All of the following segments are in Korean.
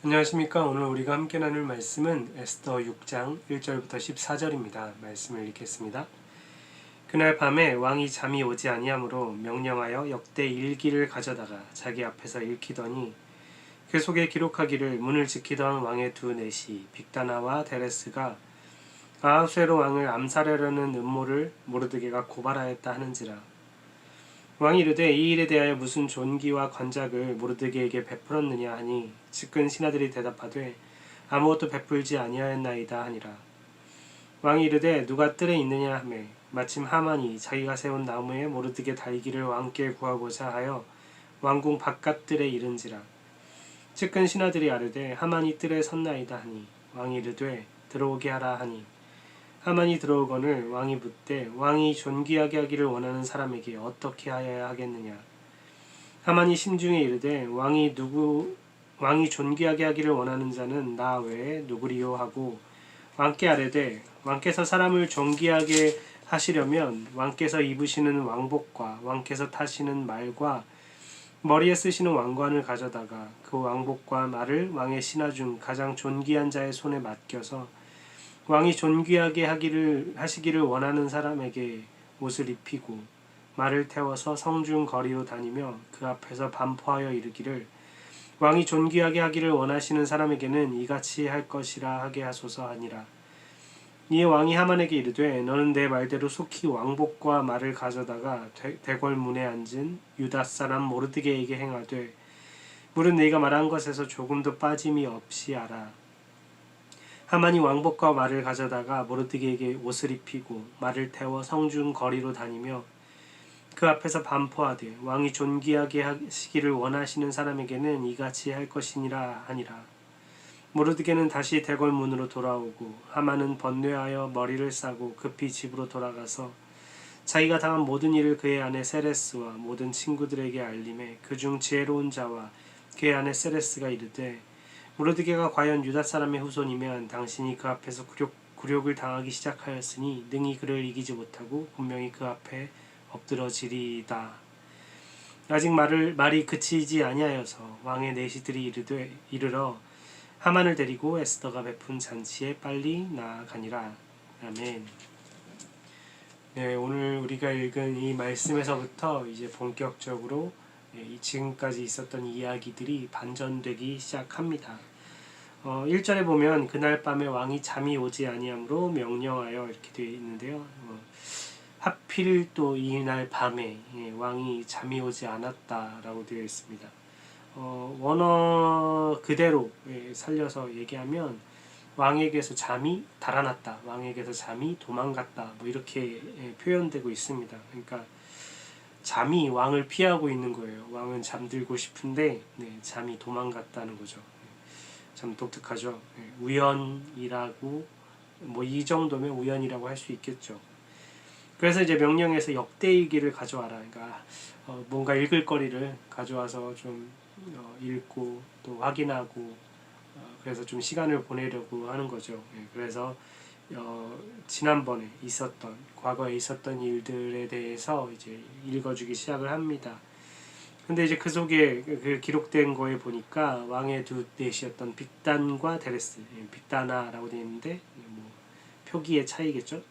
안녕하십니까. 오늘 우리가 함께 나눌 말씀은 에스더 6장 1절부터 14절입니다. 말씀을 읽겠습니다. 그날 밤에 왕이 잠이 오지 아니하므로 명령하여 역대 일기를 가져다가 자기 앞에서 읽히더니 그 속에 기록하기를 문을 지키던 왕의 두 내시 빅다나와 데레스가 아하수에로 왕을 암살하려는 음모를 모르드게가 고발하였다 하는지라 왕이 이르되 이 일에 대하여 무슨 존귀와 관작을 모르드게에게 베풀었느냐 하니 측근 신하들이 대답하되 아무것도 베풀지 아니하였나이다 하니라. 왕이 이르되 누가 뜰에 있느냐 하매 마침 하만이 자기가 세운 나무에 모르드게 달기를 왕께 구하고자 하여 왕궁 바깥 뜰에 이른지라. 측근 신하들이 아르되 하만이 뜰에 섰나이다 하니 왕이 이르되 들어오게 하라 하니 하만이 들어오거늘 왕이 묻되 왕이 존귀하게 하기를 원하는 사람에게 어떻게 하여야 하겠느냐? 하만이 심중에 이르되 왕이 누구 왕이 존귀하게 하기를 원하는 자는 나 외에 누구리요? 하고 왕께 아뢰되 왕께서 사람을 존귀하게 하시려면 왕께서 입으시는 왕복과 왕께서 타시는 말과 머리에 쓰시는 왕관을 가져다가 그 왕복과 말을 왕의 신하 중 가장 존귀한 자의 손에 맡겨서 왕이 존귀하게 하기를 하시기를 원하는 사람에게 옷을 입히고 말을 태워서 성중 거리로 다니며 그 앞에서 반포하여 이르기를 왕이 존귀하게 하기를 원하시는 사람에게는 이같이 할 것이라 하게 하소서 하니라. 이에 왕이 하만에게 이르되 너는 내 말대로 속히 왕복과 말을 가져다가 대- 대궐 문에 앉은 유다 사람 모르드게에게 행하되 물은 네가 말한 것에서 조금도 빠짐이 없이 알아. 하만이 왕복과 말을 가져다가 모르드게에게 옷을 입히고 말을 태워 성중 거리로 다니며 그 앞에서 반포하되 왕이 존귀하게 하시기를 원하시는 사람에게는 이같이 할 것이니라 하니라. 모르드게는 다시 대궐 문으로 돌아오고 하만은 번뇌하여 머리를 싸고 급히 집으로 돌아가서 자기가 당한 모든 일을 그의 아내 세레스와 모든 친구들에게 알림해 그중 지혜로운 자와 그의 아내 세레스가 이르되 모르드게가 과연 유다 사람의 후손이면 당신이 그 앞에서 굴욕, 굴욕을 당하기 시작하였으니 능히 그를 이기지 못하고 분명히 그 앞에 엎드러지리이다. 아직 말을 말이 그치지 아니하여서 왕의 내시들이 이르되 이르러 하만을 데리고 에스더가 베푼 잔치에 빨리 나아가니라. 아멘. 네, 오늘 우리가 읽은 이 말씀에서부터 이제 본격적으로 예, 이 지금까지 있었던 이야기들이 반전되기 시작합니다. 어, 1절에 보면 그날 밤에 왕이 잠이 오지 아니하므로 명령하여 이렇게 되어 있는데요. 어, 하필 또 이날 밤에 예, 왕이 잠이 오지 않았다라고 되어 있습니다. 어, 원어 그대로 예, 살려서 얘기하면 왕에게서 잠이 달아났다, 왕에게서 잠이 도망갔다, 뭐 이렇게 예, 표현되고 있습니다. 그러니까 잠이 왕을 피하고 있는 거예요. 왕은 잠들고 싶은데 네, 잠이 도망갔다는 거죠. 네, 참 독특하죠. 네, 우연이라고 뭐 이 정도면 우연이라고 할 수 있겠죠. 그래서 이제 명령에서 역대일기를 가져와라. 그러니까 어, 뭔가 읽을 거리를 가져와서 좀 어, 읽고 또 확인하고 어, 그래서 좀 시간을 보내려고 하는 거죠. 예, 그래서 어, 지난번에 있었던 과거에 있었던 일들에 대해서 이제 읽어주기 시작을 합니다. 근데 이제 그 속에 그- 그 기록된 거에 보니까 왕의 두 넷이었던 빅단과 데레스, 예, 빅다나라고 되어 있는데 뭐 표기의 차이겠죠.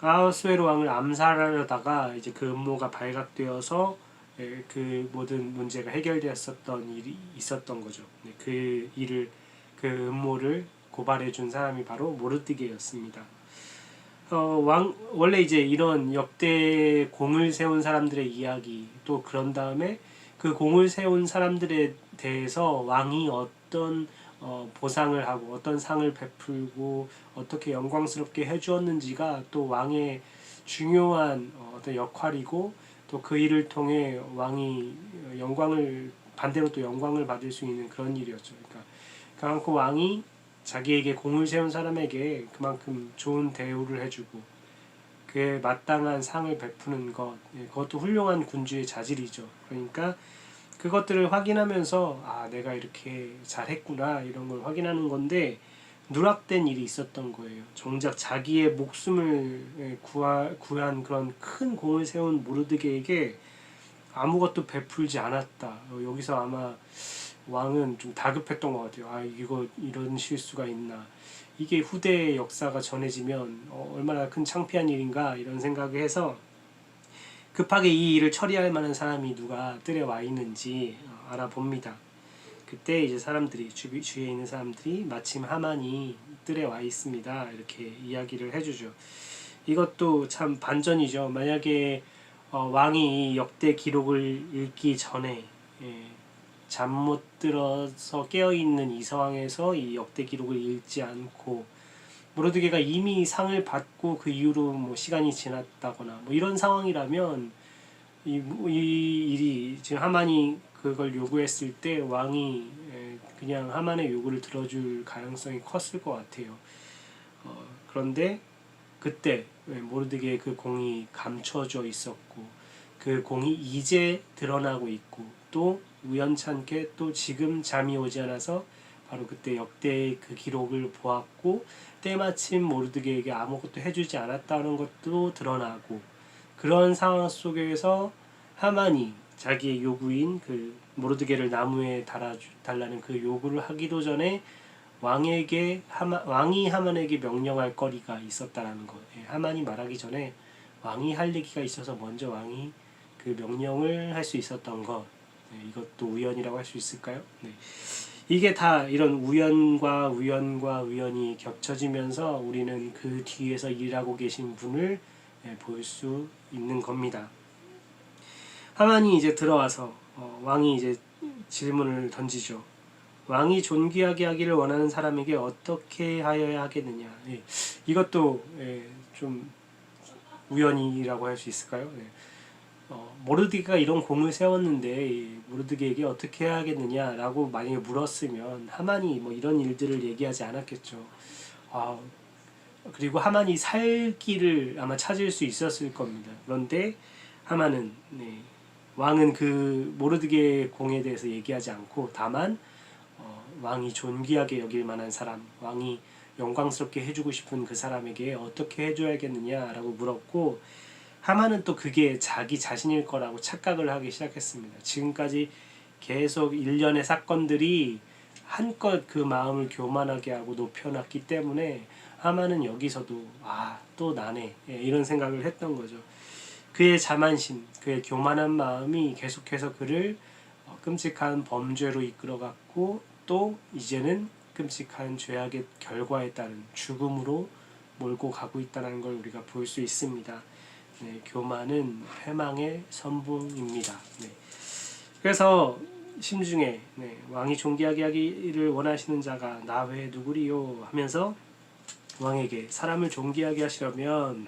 아하수에로 왕을 암살하려다가 이제 그 음모가 발각되어서 예, 그 모든 문제가 해결되었었던 일이 있었던 거죠. 네, 그 일을 그 음모를 고발해 준 사람이 바로 모르드게였습니다. 어, 왕 원래 이제 이런 역대 공을 세운 사람들의 이야기 또 그런 다음에 그 공을 세운 사람들에 대해서 왕이 어떤 어, 보상을 하고 어떤 상을 베풀고 어떻게 영광스럽게 해주었는지가 또 왕의 중요한 어, 어떤 역할이고 또 그 일을 통해 왕이 영광을 반대로 또 영광을 받을 수 있는 그런 일이었죠. 그러니까 그만큼 왕이 자기에게 공을 세운 사람에게 그만큼 좋은 대우를 해주고 그에 마땅한 상을 베푸는 것 예, 그것도 훌륭한 군주의 자질이죠. 그러니까 그것들을 확인하면서 아 내가 이렇게 잘했구나 이런 걸 확인하는 건데 누락된 일이 있었던 거예요. 정작 자기의 목숨을 예, 구하, 구한 그런 큰 공을 세운 모르드게에게 아무것도 베풀지 않았다. 어, 여기서 아마 왕은 좀 다급했던 것 같아요. 아 이거 이런 실수가 있나? 이게 후대의 역사가 전해지면 어, 얼마나 큰 창피한 일인가 이런 생각을 해서 급하게 이 일을 처리할 만한 사람이 누가 뜰에 와 있는지 어, 알아봅니다. 그때 이제 사람들이 주, 주위에 있는 사람들이 마침 하만이 뜰에 와 있습니다. 이렇게 이야기를 해주죠. 이것도 참 반전이죠. 만약에 어, 왕이 이 역대 기록을 읽기 전에 예, 잠 못 들어서 깨어 있는 이 상황에서 이 역대 기록을 읽지 않고 모르드게가 이미 상을 받고 그 이후로 뭐 시간이 지났다거나 뭐 이런 상황이라면 이, 이 일이 지금 하만이 그걸 요구했을 때 왕이 에, 그냥 하만의 요구를 들어줄 가능성이 컸을 것 같아요. 어, 그런데 그때 예, 모르드게의 그 공이 감춰져 있었고 그 공이 이제 드러나고 있고 또 우연찮게 또 지금 잠이 오지 않아서 바로 그때 역대의 그 기록을 보았고 때마침 모르드게에게 아무것도 해주지 않았다는 것도 드러나고 그런 상황 속에서 하만이 자기의 요구인 그 모르드게를 나무에 달아 달라는 그 요구를 하기도 전에 왕에게 하마, 왕이 하만에게 명령할 거리가 있었다라는 것. 예, 하만이 말하기 전에 왕이 할 얘기가 있어서 먼저 왕이 그 명령을 할 수 있었던 것. 네, 이것도 우연이라고 할 수 있을까요? 네. 이게 다 이런 우연과 우연과 우연이 겹쳐지면서 우리는 그 뒤에서 일하고 계신 분을 예, 볼수 있는 겁니다. 하만이 이제 들어와서 어, 왕이 이제 질문을 던지죠. 왕이 존귀하게 하기를 원하는 사람에게 어떻게 하여야 하겠느냐. 예, 이것도 예, 좀 우연이라고 할 수 있을까요? 예. 어, 모르드게가 이런 공을 세웠는데 이 모르드게에게 어떻게 해야겠느냐라고 만약에 물었으면 하만이 뭐 이런 일들을 얘기하지 않았겠죠. 아, 그리고 하만이 살 길을 아마 찾을 수 있었을 겁니다. 그런데 하만은 네, 왕은 그 모르드게 공에 대해서 얘기하지 않고 다만 어, 왕이 존귀하게 여길 만한 사람, 왕이 영광스럽게 해주고 싶은 그 사람에게 어떻게 해줘야겠느냐라고 물었고 하만은 또 그게 자기 자신일 거라고 착각을 하기 시작했습니다. 지금까지 계속 일련의 사건들이 한껏 그 마음을 교만하게 하고 높여놨기 때문에 하만은 여기서도 아 또 나네 예, 이런 생각을 했던 거죠. 그의 자만심, 그의 교만한 마음이 계속해서 그를 어, 끔찍한 범죄로 이끌어갔고 또 이제는 끔찍한 죄악의 결과에 따른 죽음으로 몰고 가고 있다는 걸 우리가 볼 수 있습니다. 네, 교만은 패망의 선봉입니다. 네. 그래서 심중에 네, 왕이 존귀하게 하기를 원하시는 자가 나 외에 누구리요 하면서 왕에게 사람을 존귀하게 하시려면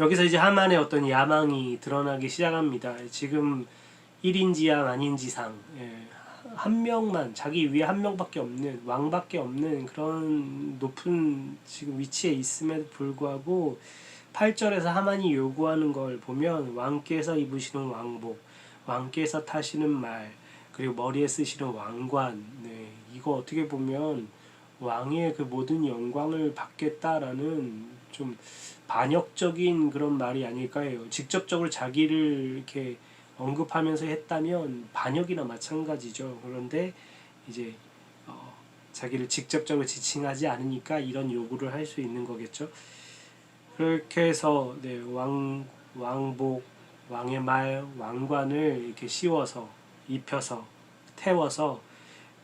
여기서 이제 하만의 어떤 야망이 드러나기 시작합니다. 지금 1인지양 아닌지상 예, 한 명만 자기 위에 한 명밖에 없는 왕밖에 없는 그런 높은 지금 위치에 있음에도 불구하고 8절에서 하만이 요구하는 걸 보면 왕께서 입으시는 왕복, 왕께서 타시는 말, 그리고 머리에 쓰시는 왕관, 네, 이거 어떻게 보면 왕의 그 모든 영광을 받겠다라는 좀 반역적인 그런 말이 아닐까 해요. 직접적으로 자기를 이렇게 언급하면서 했다면 반역이나 마찬가지죠. 그런데 이제 어, 자기를 직접적으로 지칭하지 않으니까 이런 요구를 할 수 있는 거겠죠. 그렇게 해서 네, 왕 왕복 왕의 말 왕관을 이렇게 씌워서 입혀서 태워서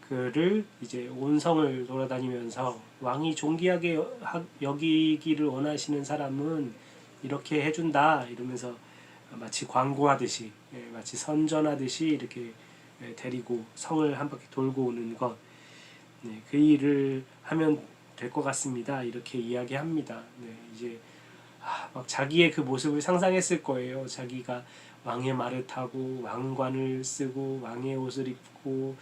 그를 이제 온 성을 돌아다니면서 왕이 존귀하게 하- 여기기를 원하시는 사람은 이렇게 해준다 이러면서 마치 광고하듯이 예, 마치 선전하듯이 이렇게 예, 데리고 성을 한 바퀴 돌고 오는 것, 네, 그 일을 하면 될 것 같습니다. 이렇게 이야기합니다. 네, 이제 아, 막 자기의 그 모습을 상상했을 거예요. 자기가 왕의 말을 타고 왕관을 쓰고 왕의 옷을 입고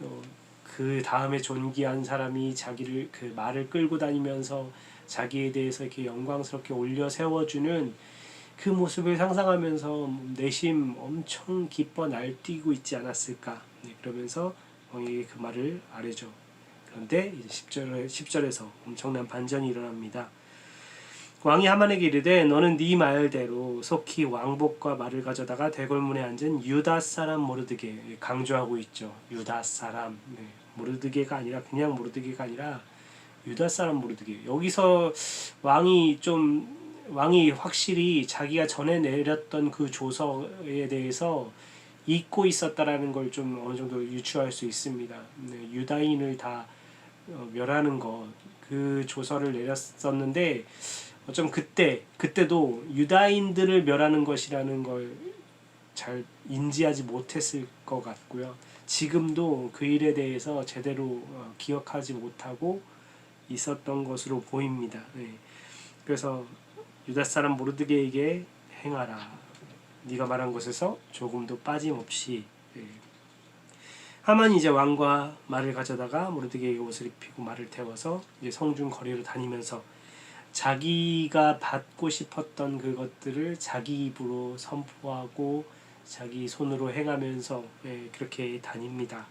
어, 그 다음에 존귀한 사람이 자기를 그 말을 끌고 다니면서 자기에 대해서 이렇게 영광스럽게 올려 세워주는 그 모습을 상상하면서 내심 엄청 기뻐 날뛰고 있지 않았을까. 네, 그러면서 왕에게 그 말을 아뢰죠. 그런데 이제 10절, 10절에서 엄청난 반전이 일어납니다. 왕이 하만에게 이르되 너는 네 말대로 속히 왕복과 말을 가져다가 대궐문에 앉은 유다 사람 모르드게 강조하고 있죠. 유다 사람 네. 모르드게가 아니라 그냥 모르드게가 아니라 유다 사람 모르드게 여기서 왕이 좀 왕이 확실히 자기가 전에 내렸던 그 조서에 대해서 잊고 있었다라는 걸 좀 어느 정도 유추할 수 있습니다. 네, 유다인을 다 어, 멸하는 것 그 조서를 내렸었는데 어쩜 그때 그때도 유다인들을 멸하는 것이라는 걸 잘 인지하지 못했을 것 같고요. 지금도 그 일에 대해서 제대로 어, 기억하지 못하고 있었던 것으로 보입니다. 네. 그래서 유다 사람 모르드게에게 행하라. 네가 말한 것에서 조금도 빠짐없이 네. 하만이 이제 왕과 말을 가져다가 모르드게에게 옷을 입히고 말을 태워서 이제 성중 거리로 다니면서 자기가 받고 싶었던 그것들을 자기 입으로 선포하고 자기 손으로 행하면서 예, 그렇게 다닙니다.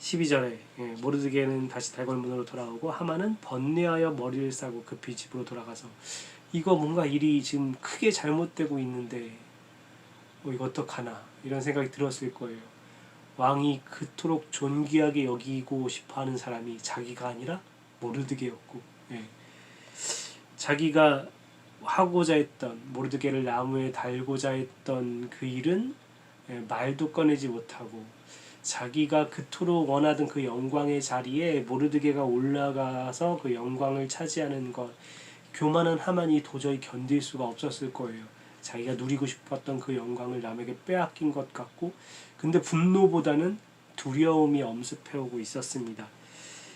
12절에 예, 모르드게는 다시 대궐문으로 돌아오고 하만은 번뇌하여 머리를 싸고 급히 집으로 돌아가서 이거 뭔가 일이 지금 크게 잘못되고 있는데 어, 이거 어떡하나 이런 생각이 들었을 거예요. 왕이 그토록 존귀하게 여기고 싶어하는 사람이 자기가 아니라 모르드게였고 예. 자기가 하고자 했던 모르드게를 나무에 달고자 했던 그 일은 예, 말도 꺼내지 못하고 자기가 그토록 원하던 그 영광의 자리에 모르드게가 올라가서 그 영광을 차지하는 것 교만한 하만이 도저히 견딜 수가 없었을 거예요. 자기가 누리고 싶었던 그 영광을 남에게 빼앗긴 것 같고 근데 분노보다는 두려움이 엄습해오고 있었습니다.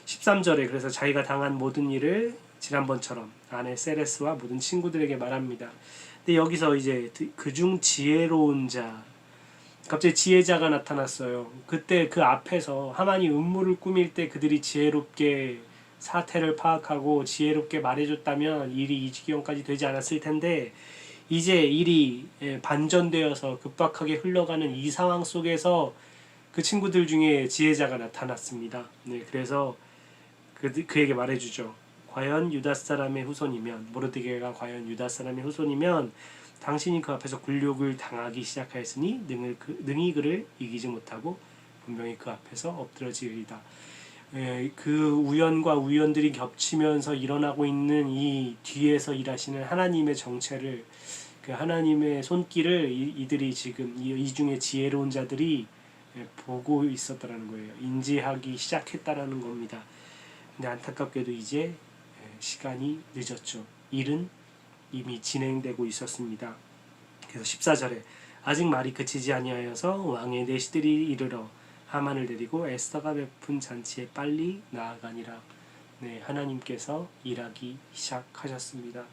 13절에 그래서 자기가 당한 모든 일을 지난번처럼 아내 세레스와 모든 친구들에게 말합니다. 근데 여기서 이제 그중 지혜로운 자 갑자기 지혜자가 나타났어요. 그때 그 앞에서 하만이 음모를 꾸밀 때 그들이 지혜롭게 사태를 파악하고 지혜롭게 말해줬다면 일이 이 지경까지 되지 않았을 텐데 이제 일이 예, 반전되어서 급박하게 흘러가는 이 상황 속에서 그 친구들 중에 지혜자가 나타났습니다. 네, 그래서 그, 그에게 말해주죠. 과연 유다 사람의 후손이면 모르드게가 과연 유다 사람의 후손이면 당신이 그 앞에서 굴욕을 당하기 시작하였으니 능을 그, 능히 그를 이기지 못하고 분명히 그 앞에서 엎드러지리이다. 예, 그 우연과 우연들이 겹치면서 일어나고 있는 이 뒤에서 일하시는 하나님의 정체를 그 하나님의 손길을 이, 이들이 지금 이, 이 중에 지혜로운 자들이 예, 보고 있었다라는 거예요. 인지하기 시작했다라는 겁니다. 근데 안타깝게도 이제 예, 시간이 늦었죠. 일은 이미 진행되고 있었습니다. 그래서 14절에 아직 말이 그치지 아니하여서 왕의 내시들이 이르러 하만을 데리고 에스더가 베푼 잔치에 빨리 나아가니라. 네, 하나님께서 일하기 시작하셨습니다.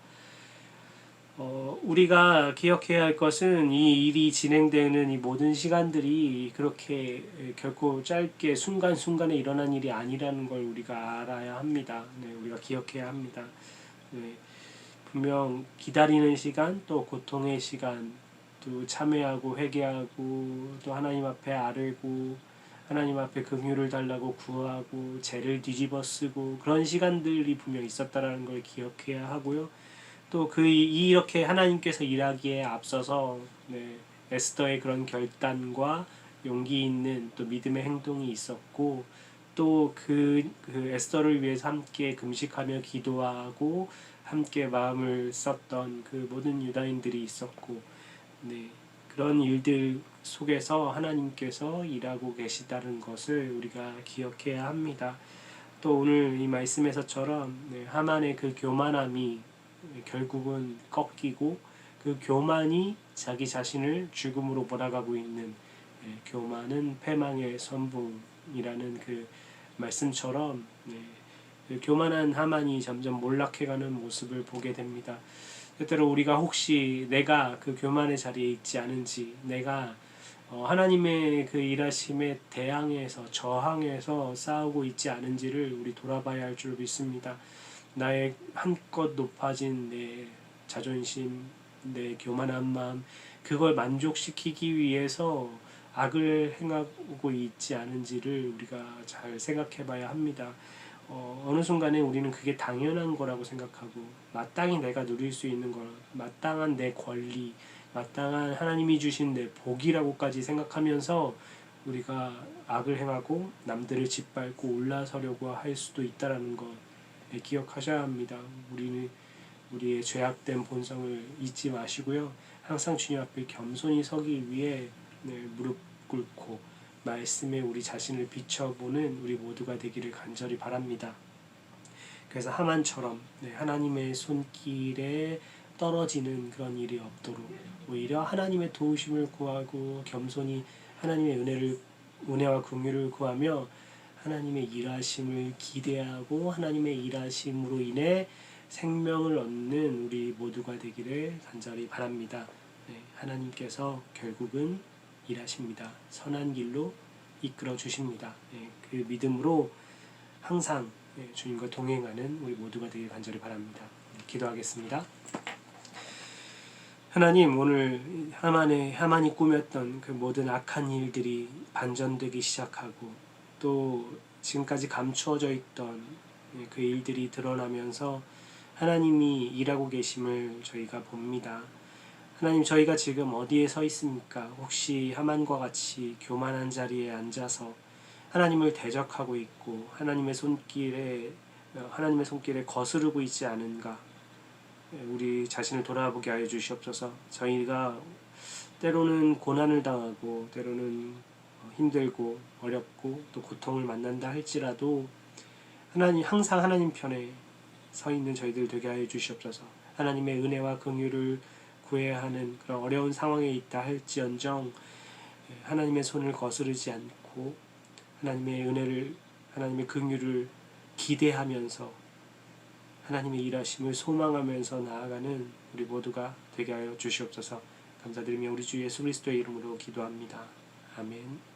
어, 우리가 기억해야 할 것은 이 일이 진행되는 이 모든 시간들이 그렇게 결코 짧게 순간순간에 일어난 일이 아니라는 걸 우리가 알아야 합니다. 네, 우리가 기억해야 합니다. 네, 분명 기다리는 시간, 또 고통의 시간, 또 참회하고 회개하고 또 하나님 앞에 아뢰고 하나님 앞에 긍휼을 달라고 구하고 죄를 뒤집어 쓰고 그런 시간들이 분명 있었다라는 걸 기억해야 하고요. 또 그 이렇게 하나님께서 일하기에 앞서서 네, 에스더의 그런 결단과 용기 있는 또 믿음의 행동이 있었고 또그 그 에스더를 위해서 함께 금식하며 기도하고 함께 마음을 썼던 그 모든 유다인들이 있었고 네, 그런 일들 속에서 하나님께서 일하고 계시다는 것을 우리가 기억해야 합니다. 또 오늘 이 말씀에서처럼 네, 하만의 그 교만함이 결국은 꺾이고 그 교만이 자기 자신을 죽음으로 몰아가고 있는 네, 교만은 패망의 선봉이라는 그 말씀처럼 네, 그 교만한 하만이 점점 몰락해가는 모습을 보게 됩니다. 때때로 우리가 혹시 내가 그 교만의 자리에 있지 않은지 내가 어, 하나님의 그 일하심에 대항해서 저항해서 싸우고 있지 않은지를 우리 돌아봐야 할 줄 믿습니다. 나의 한껏 높아진 내 자존심, 내 교만한 마음, 그걸 만족시키기 위해서 악을 행하고 있지 않은지를 우리가 잘 생각해 봐야 합니다. 어, 어느 순간에 우리는 그게 당연한 거라고 생각하고 마땅히 내가 누릴 수 있는 거 마땅한 내 권리 마땅한 하나님이 주신 내 복이라고까지 생각하면서 우리가 악을 행하고 남들을 짓밟고 올라서려고 할 수도 있다라는 거 네, 기억하셔야 합니다. 우리는 우리의 죄악된 본성을 잊지 마시고요. 항상 주님 앞에 겸손히 서기 위해 네, 무릎 꿇고 말씀에 우리 자신을 비춰보는 우리 모두가 되기를 간절히 바랍니다. 그래서 하만처럼 네, 하나님의 손길에 떨어지는 그런 일이 없도록 오히려 하나님의 도우심을 구하고 겸손히 하나님의 은혜를 은혜와 긍휼을 구하며 하나님의 일하심을 기대하고 하나님의 일하심으로 인해 생명을 얻는 우리 모두가 되기를 간절히 바랍니다. 네, 하나님께서 결국은 일하십니다. 선한 길로 이끌어 주십니다. 네, 그 믿음으로 항상 네, 주님과 동행하는 우리 모두가 되길 간절히 바랍니다. 네, 기도하겠습니다. 하나님 오늘 하만의 하만이 꾸몄던 그 모든 악한 일들이 반전되기 시작하고 또 지금까지 감추어져 있던 예, 그 일들이 드러나면서 하나님이 일하고 계심을 저희가 봅니다. 하나님 저희가 지금 어디에 서 있습니까? 혹시 하만과 같이 교만한 자리에 앉아서 하나님을 대적하고 있고 하나님의 손길에 어, 하나님의 손길에 거스르고 있지 않은가? 예, 우리 자신을 돌아보게 하여 주시옵소서. 저희가 때로는 고난을 당하고 때로는 어, 힘들고 어렵고 또 고통을 만난다 할지라도 하나님 항상 하나님 편에 서 있는 저희들 되게 하여 주시옵소서. 하나님의 은혜와 긍휼을 구해야 하는 그런 어려운 상황에 있다 할지언정 예, 하나님의 손을 거스르지 않고 하나님의 은혜를 하나님의 긍휼을 기대하면서 하나님의 일하심을 소망하면서 나아가는 우리 모두가 되게 하여 주시옵소서. 감사드리며 우리 주 예수 그리스도의 이름으로 기도합니다. 아멘.